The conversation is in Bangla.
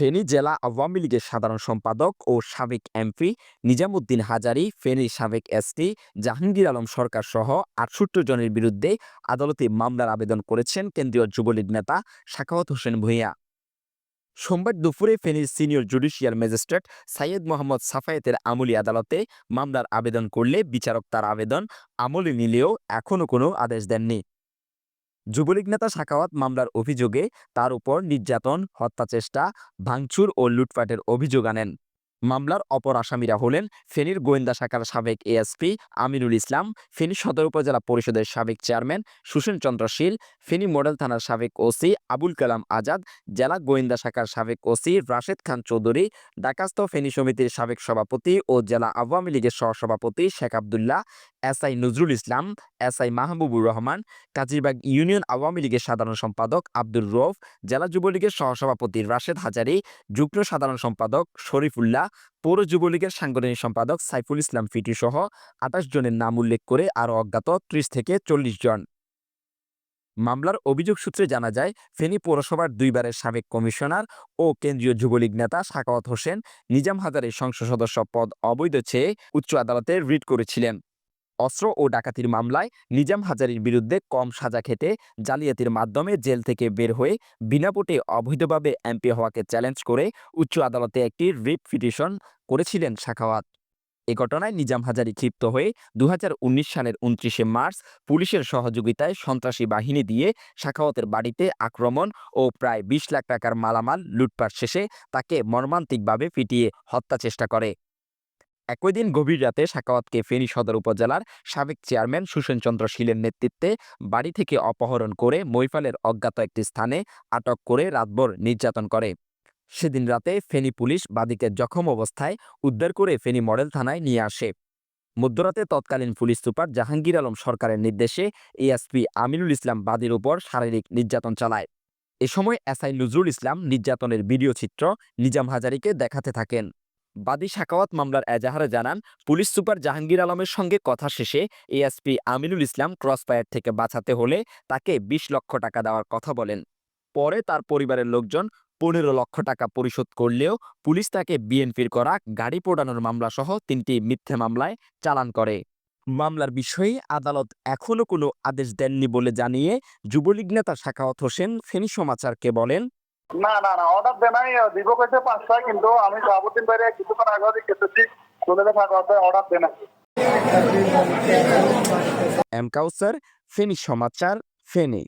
ফেনী জেলা আওয়ামী লীগের সাধারণ সম্পাদক ও সাবেক এমপি নিজামুদ্দিন হাজারী, ফেনীর সাবেক এসপি জাহাঙ্গীর আলম সরকার সহ আটষট্টি জনের বিরুদ্ধে আদালতে মামলার আবেদন করেছেন কেন্দ্রীয় যুবলীগ নেতা সাখাওয়াত হোসেন ভূঁইয়া। সোমবার দুপুরে ফেনীর senior judicial magistrate Sayed Mohammad সাফায়েতের আমলি আদালতে মামলার আবেদন করলে বিচারক তার আবেদন আমলে নিলেও এখনও কোনো আদেশ দেননি। যুবলীগ নেতা সাখাওয়াত মামলার অভিযোগে তার উপর নির্যাতন হত্যাচেষ্টা ভাঙচুর ও লুটপাটের অভিযোগ আনেন। মামলার অপর আসামিরা হলেন ফেনীর গোয়েন্দা শাখার সাবেক এএসপি আমিরুল ইসলাম, ফেনী সদর উপজেলা পরিষদের সাবেক চেয়ারম্যান সুশীল চন্দ্র শীল, ফেনী মডেল থানার সাবেক ওসি আবুল কালাম আজাদ, জেলা গোয়েন্দা শাখার সাবেক ওসি রাশেদ খান চৌধুরী, ডাকাস্ত ফেনী সমিতির সাবেক সভাপতি ও জেলা আওয়ামী লীগের সহসভাপতি Sheikh Abdullah SI Nazrul Islam SI Mahbubur Rahman, Kazirbag union Awami লীগের সাধারণ সম্পাদক আব্দুর রৌফ জেলা যুবলীগের সহসভাপতি রাশেদ হাজারি, যুগ্ম সাধারণ সম্পাদক শরীফুল্লাহ, পৌর যুবলীগের সাংগঠনিক সম্পাদক সাইফুল ইসলাম ফিটি সহ আঠাশ জনের নাম উল্লেখ করে আরও অজ্ঞাত ত্রিশ থেকে চল্লিশ জন। মামলার অভিযোগ সূত্রে জানা যায়, ফেনী পৌরসভার দুইবারের সাবেক কমিশনার ও কেন্দ্রীয় যুবলীগ নেতা সাকাওয়াত হোসেন নিজাম হাজারের সংসদ সদস্য পদ অবৈধ চেয়ে উচ্চ আদালতে রিট করেছিলেন। অস্ত্র ও ডাকাতির মামলায় নিজাম হাজারির বিরুদ্ধে কম সাজা খেতে জালিয়াতির মাধ্যমে জেল থেকে বের হয়ে বিনাপোটে অবৈধভাবে এমপি হওয়াকে চ্যালেঞ্জ করে উচ্চ আদালতে একটি রিট পিটিশন করেছিলেন শাখাওয়াত। এ ঘটনায় নিজাম হাজারি ক্ষিপ্ত হয়ে দু হাজার উনিশ সালের উনত্রিশে মার্চ পুলিশের সহযোগিতায় সন্ত্রাসী বাহিনী দিয়ে শাখাওয়াতের বাড়িতে আক্রমণ ও প্রায় বিশ লাখ টাকার মালামাল লুটপাট শেষে তাকে মর্মান্তিকভাবে পিটিয়ে হত্যা চেষ্টা করে। একই দিন গভীর রাতে সাকাওয়াতকে ফেনী সদর উপজেলার সাবেক চেয়ারম্যান সুসেনচন্দ্র শীলের নেতৃত্বে বাড়ি থেকে অপহরণ করে মৈফালের অজ্ঞাত একটি স্থানে আটক করে রাতভর নির্যাতন করে। সেদিন রাতে ফেনী পুলিশ বাদীকে জখম অবস্থায় উদ্ধার করে ফেনী মডেল থানায় নিয়ে আসে। মধ্যরাতে তৎকালীন পুলিশ সুপার জাহাঙ্গীর আলম সরকারের নির্দেশে এএসপি আমিনুল ইসলাম বাদীর উপর শারীরিক নির্যাতন চালায়। এ সময় এসআই নজরুল ইসলাম নির্যাতনের ভিডিও চিত্র নিজাম হাজারিকে দেখাতে থাকেন। বাদী সাকাওয়াত মামলার এজাহারে জানান, পুলিশ সুপার জাহাঙ্গীর আলমের সঙ্গে কথা শেষে এএসপি আমিনুল ইসলাম ক্রসফায়ার থেকে বাঁচাতে হলে তাকে ২০ লক্ষ টাকা দেওয়ার কথা বলেন। পরে তার পরিবারের লোকজন পনেরো লক্ষ টাকা পরিশোধ করলেও পুলিশ তাকে বিএনপির করা গাড়ি পোড়ানোর মামলা সহ তিনটি মিথ্যে মামলায় চালান করে। মামলার বিষয়ে আদালত এখনও কোনো আদেশ দেননি বলে জানিয়ে যুবলীগ নেতা সাখাওয়াত হোসেন ফেনী সমাচারকে বলেন না না না অর্ডার দেয় নাই, দিব কইছে পাঁচটা কিন্তু আমি সাহাবুদ্দিন বাইরে কিছুক্ষণ আগে গেতেছি চলে থাকা অর্ডার দেয় না এম কাউসার ফেনী সমাচার, ফেনী।